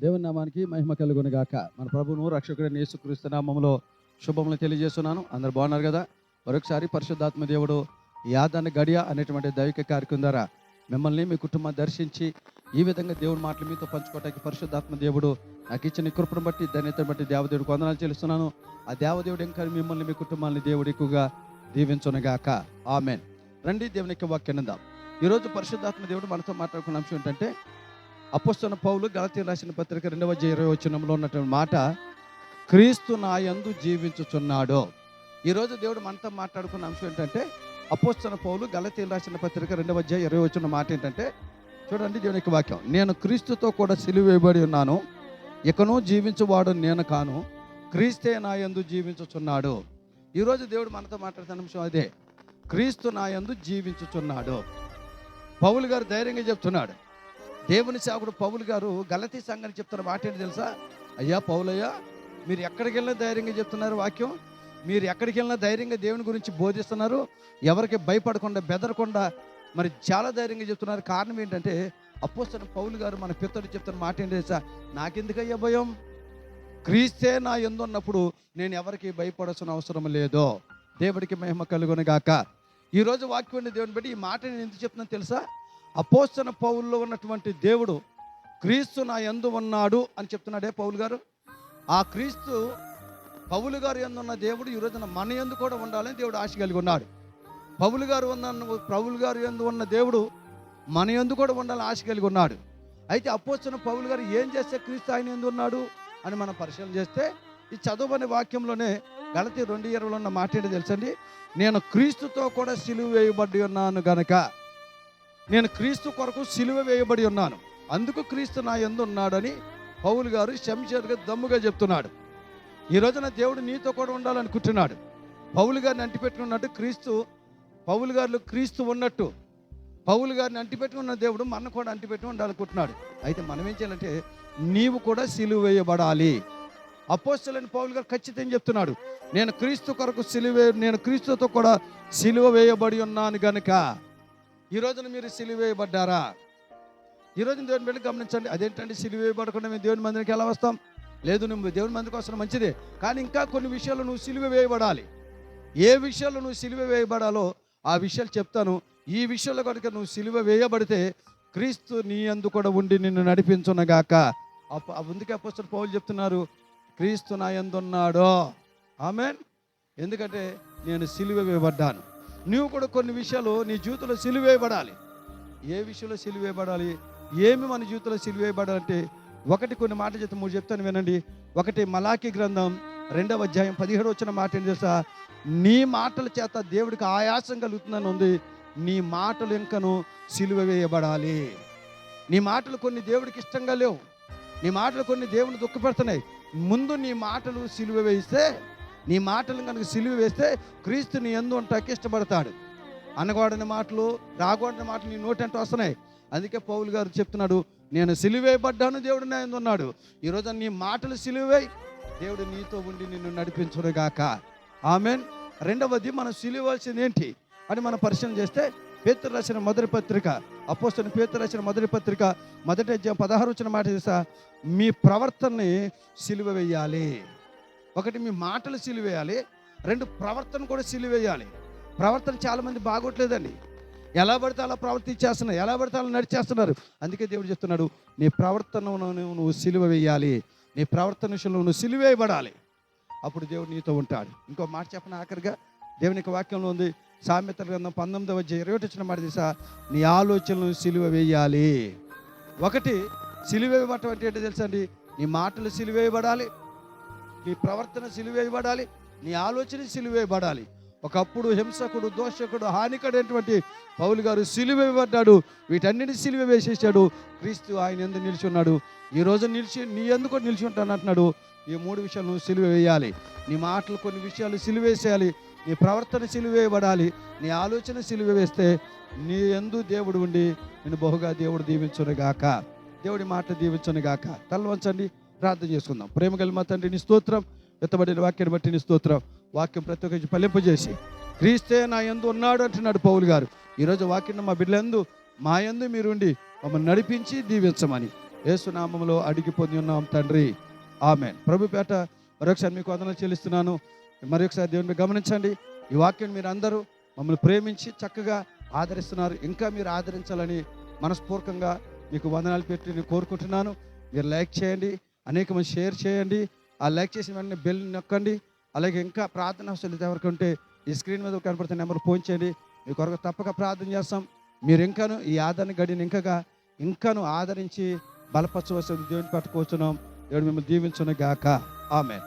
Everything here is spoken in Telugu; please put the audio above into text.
దేవుని నామానికి మహిమ కలుగును గాక. మన ప్రభువును రక్షకుడిని యేసుక్రీస్తు నామంలో శుభములు తెలియజేస్తున్నాను. అందరు బాగున్నారు కదా? మరొకసారి పరిశుద్ధాత్మ దేవుడు యాదాన్ని గడియ అనేటువంటి దైవిక కార్యక్రమం ద్వారా మిమ్మల్ని మీ కుటుంబాన్ని దర్శించి ఈ విధంగా దేవుడి మాటలు మీతో పంచుకోవడానికి పరిశుద్ధాత్మ దేవుడు నాకు ఇచ్చిన కృపను బట్టి ధన్యతను బట్టి దేవదేవుడికి వందనాలు చెల్లిస్తున్నాను. ఆ దేవదేవుడు ఇంకా మిమ్మల్ని మీ కుటుంబాన్ని దేవుడు ఎక్కువగా దీవించునగాక ఆమెన్. రండి దేవుని యొక్క వాక్యం అందాం ఈరోజు పరిశుద్ధాత్మ దేవుడు మనతో మాట్లాడుకున్న అంశం ఏంటంటే అపోస్తున్న పౌలు గలతీ రాసిన పత్రిక రెండవ ఇరవై వచనంలో ఉన్నటువంటి మాట క్రీస్తు నా యందు జీవించుచున్నాడు. ఈరోజు దేవుడు మనతో మాట్లాడుకున్న అంశం ఏంటంటే అపోస్తున్న పౌలు గలతీ రాసిన పత్రిక రెండవ అధ్యాయ ఇరవై వచ్చిన మాట ఏంటంటే చూడండి దేవుని యొక్క వాక్యం నేను క్రీస్తుతో కూడా సిలివేయబడి ఉన్నాను ఇకను జీవించువాడు నేను కాను క్రీస్తే నా యందు జీవించుచున్నాడు. ఈరోజు దేవుడు మనతో మాట్లాడుతున్న అంశం అదే క్రీస్తు నా యందు జీవించుచున్నాడు. పౌలు గారు ధైర్యంగా చెప్తున్నాడు దేవుని సేవకుడు పౌలు గారు గలతీ సంఘానికి చెప్తున్న మాట ఏంటి తెలుసా? అయ్యా పౌలయ్యా మీరు ఎక్కడికి వెళ్ళినా ధైర్యంగా చెప్తున్నారు వాక్యం. మీరు ఎక్కడికి వెళ్ళినా ధైర్యంగా దేవుని గురించి బోధిస్తున్నారు. ఎవరికి భయపడకుండా బెదరకుండా మరి చాలా ధైర్యంగా చెప్తున్నారు. కారణం ఏంటంటే అపోస్తున్న పౌలు గారు మన పిత్తడు చెప్తున్న మాట ఏంటి తెలుసా? నాకెందుకయ్యా భయం? క్రీస్తే నా ఎందున్నప్పుడు నేను ఎవరికి భయపడాల్సిన అవసరం లేదో. దేవుడికి మహిమ కలుగును గాక. ఈరోజు వాక్యం దేవుని బట్టి ఈ మాట నేను ఎందుకు చెప్తున్నాను తెలుసా? అపోసన పౌల్లో ఉన్నటువంటి దేవుడు క్రీస్తు నా ఎందు ఉన్నాడు అని చెప్తున్నాడే పౌలు గారు. ఆ క్రీస్తు పౌలు గారు ఎందు ఉన్న దేవుడు ఈ రోజున మన ఎందు కూడా ఉండాలని దేవుడు ఆశ కలిగి ఉన్నాడు. పౌలు గారు ఉన్న పౌలు గారు ఎందు ఉన్న దేవుడు మన ఎందు కూడా ఉండాలని ఆశ కలిగి ఉన్నాడు. అయితే అపోస్తున్న పౌలు గారు ఏం చేస్తే క్రీస్తు ఆయన ఎందు ఉన్నాడు అని మనం పరిశీలన చేస్తే ఈ చదువుని వాక్యంలోనే గలతి రెండు ఇరవైలో ఉన్న మాట ఏంటో తెలుసండి? నేను క్రీస్తుతో కూడా సిలువ వేయబడి ఉన్నాను గనక. నేను క్రీస్తు కొరకు సిలువ వేయబడి ఉన్నాను. అందుకు క్రీస్తు నా ఎందు ఉన్నాడని పౌలు గారు శంషేర్గా దమ్ముగా చెప్తున్నాడు. ఈ రోజున దేవుడు నీతో కూడా ఉండాలనుకుంటున్నాడు. పౌలు గారిని అంటిపెట్టుకున్నట్టు క్రీస్తు పౌలు గారిలో క్రీస్తు ఉన్నట్టు పౌలు గారిని అంటిపెట్టుకున్న దేవుడు మన కూడా అంటిపెట్టి ఉండాలనుకుంటున్నాడు. అయితే మనం ఏం చేయాలంటే నీవు కూడా సిలువ వేయబడాలి. అపోస్తులని పౌలు గారు ఖచ్చితంగా చెప్తున్నాడు నేను క్రీస్తు కొరకు సిలువ నేను క్రీస్తుతో కూడా సిలువ వేయబడి ఉన్నాను గనుక ఈ రోజున మీరు సిలివేయబడ్డారా? ఈ రోజున దేవుని వెళ్ళి గమనించండి అదేంటంటే సిలువ వేయబడకుండా మేము దేవుని మందిరికి ఎలా వస్తాం? లేదు నువ్వు దేవుని మందికి వస్తున్న మంచిదే కానీ ఇంకా కొన్ని విషయాలు నువ్వు సిలువ వేయబడాలి ఏ విషయాలు నువ్వు సిలువ వేయబడాలో ఆ విషయాలు చెప్తాను. ఈ విషయంలో కనుక నువ్వు సిలువ వేయబడితే క్రీస్తు నీ అందు కూడా ఉండి నిన్ను నడిపించునగాక. అప్ప అందుకే అపోస్తున్న పౌలు చెప్తున్నారు క్రీస్తు నా ఎందున్నాడో ఆమెన్. ఎందుకంటే నేను సిలువ వేయబడ్డాను నువ్వు కూడా కొన్ని విషయాలు నీ జీవితంలో సిలువేయబడాలి. ఏ విషయంలో సిలువేయబడాలి? ఏమి మన జీవితంలో సిలువేయబడాలంటే ఒకటి కొన్ని మాటలు చెప్తే మూడు చెప్తాను వినండి. ఒకటి మలాకి గ్రంథం రెండవ అధ్యాయం పదిహేడు వచ్చిన మాట ఏం తెలుసా? నీ మాటల చేత దేవుడికి ఆయాసం కలుగుతుందని ఉంది. నీ మాటలు ఇంకను సిలువ వేయబడాలి నీ మాటలు కొన్ని దేవుడికి ఇష్టంగా లేవు. నీ మాటలు కొన్ని దేవుని దుఃఖపెడుతున్నాయి. ముందు నీ మాటలు సిలువ వేయిస్తే నీ మాటలు కనుక సిలువ వేస్తే క్రీస్తు నీ ఎందు ఉంటాకి ఇష్టపడతాడు అనకూడని మాటలు రాకూడని మాటలు నీ నోటంటే వస్తున్నాయి. అందుకే పౌలు గారు చెప్తున్నాడు నేను సిలువేయబడ్డాను దేవుడు నా ఎందు ఉన్నాడు. ఈరోజు నీ మాటలు సిలువే దేవుడు నీతో ఉండి నిన్ను నడిపించుడుగాక ఆమెన్. రెండవది మనం సిలువలసింది ఏంటి? అని మనం పరిశీలన చేస్తే పేతురు రాసిన మొదటి పత్రిక అపోస్తుని పేతురు రాసిన మొదటి పత్రిక మొదటి అధ్యాయం పదహారు వచ్చిన మాట చేసా మీ ప్రవర్తనని సిలువ వేయాలి. ఒకటి మీ మాటలు సిలివేయాలి. రెండు ప్రవర్తన కూడా సిలివేయాలి. ప్రవర్తన చాలామంది బాగోట్లేదండి. ఎలా పడితే అలా ప్రవర్తించేస్తున్నారు ఎలా పడితే అలా నడిచేస్తున్నారు. అందుకే దేవుడు చెప్తున్నాడు నీ ప్రవర్తనను నువ్వు సిలువ వేయాలి నీ ప్రవర్తన విషయంలో నువ్వు సిలువేయబడాలి. అప్పుడు దేవుడు నీతో ఉంటాడు. ఇంకో మాట చెప్పిన ఆఖరిగా? దేవుని యొక్క వాక్యంలో ఉంది సామెతల గ్రంథం పంతొమ్మిదవ ఇరవై ఒకటి వచ్చిన మాట తీసా నీ ఆలోచనలు సిలువ వేయాలి ఒకటి సిలువ అంటే ఏంటో తెలుసా అండి? నీ మాటలు సిలువేయబడాలి. నీ ప్రవర్తన సిలువేయబడాలి నీ ఆలోచన సిలువేయబడాలి. ఒకప్పుడు హింసకుడు దోషకుడు హానికడైనటువంటి పౌలు గారు సిలువేయబడ్డాడు. వీటన్నిటిని సిలువ వేసేసాడు క్రీస్తు ఆయన ఎందుకు నిలిచి ఉన్నాడు ఈరోజు నిలిచి నీ ఎందుకు నిలిచి ఉంటాను అంటున్నాడు. ఈ మూడు విషయాలు నువ్వు సిలువ వేయాలి నీ మాటలు కొన్ని విషయాలు సిలువేసేయాలి. నీ ప్రవర్తన సిలువేయబడాలి. నీ ఆలోచన సిలువ వేస్తే నీ ఎందు దేవుడు ఉండి నేను బహుగా దేవుడు దీవించునుగాక. దేవుడి మాట దీవించును గాక వంచండి ప్రార్థన చేసుకుందాం. ప్రేమ కలిమ మా తండ్రిని స్తోత్రం ఎత్తబడిన వాక్యాన్ని బట్టి నీ స్తోత్రం వాక్యం ప్రతి ఒక్కరికి ఫలింపజేసి క్రీస్తే నా ఎందు ఉన్నాడు అంటున్నాడు పౌలు గారు. ఈరోజు వాక్యం మా బిడ్డలందు మా ఎందు మీరుండి మమ్మల్ని నడిపించి దీవించమని ఏసునామంలో అడిగి పొంది ఉన్నాం తండ్రి. ఆమె ప్రభు పేట మరొకసారి మీకు వందనలు చెల్లిస్తున్నాను. మరొకసారి దేవుని గమనించండి. ఈ వాక్యం మీరు అందరూ మమ్మల్ని ప్రేమించి చక్కగా ఆదరిస్తున్నారు. ఇంకా మీరు ఆదరించాలని మనస్పూర్వకంగా మీకు వందనాలు పెట్టి నేను కోరుకుంటున్నాను. మీరు లైక్ చేయండి. అనేక మంది షేర్ చేయండి. ఆ లైక్ చేసిన వెంటనే బెల్ నొక్కండి. అలాగే ఇంకా ప్రార్థన అవసరం ఎవరికి ఉంటే ఈ స్క్రీన్ మీద కనపడుతున్న నెంబర్ ఫోన్ చేయండి. మీ కొరకు తప్పక ప్రార్థన చేస్తాం. మీరు ఇంకాను ఈ ఆదరణ గడిని ఇంకగా ఇంకాను ఆదరించి బలపరచవలసిన దేవుని పట్టుకొచ్చున్నాం దేవుడు మిమ్మల్ని దీవించును గాక ఆమె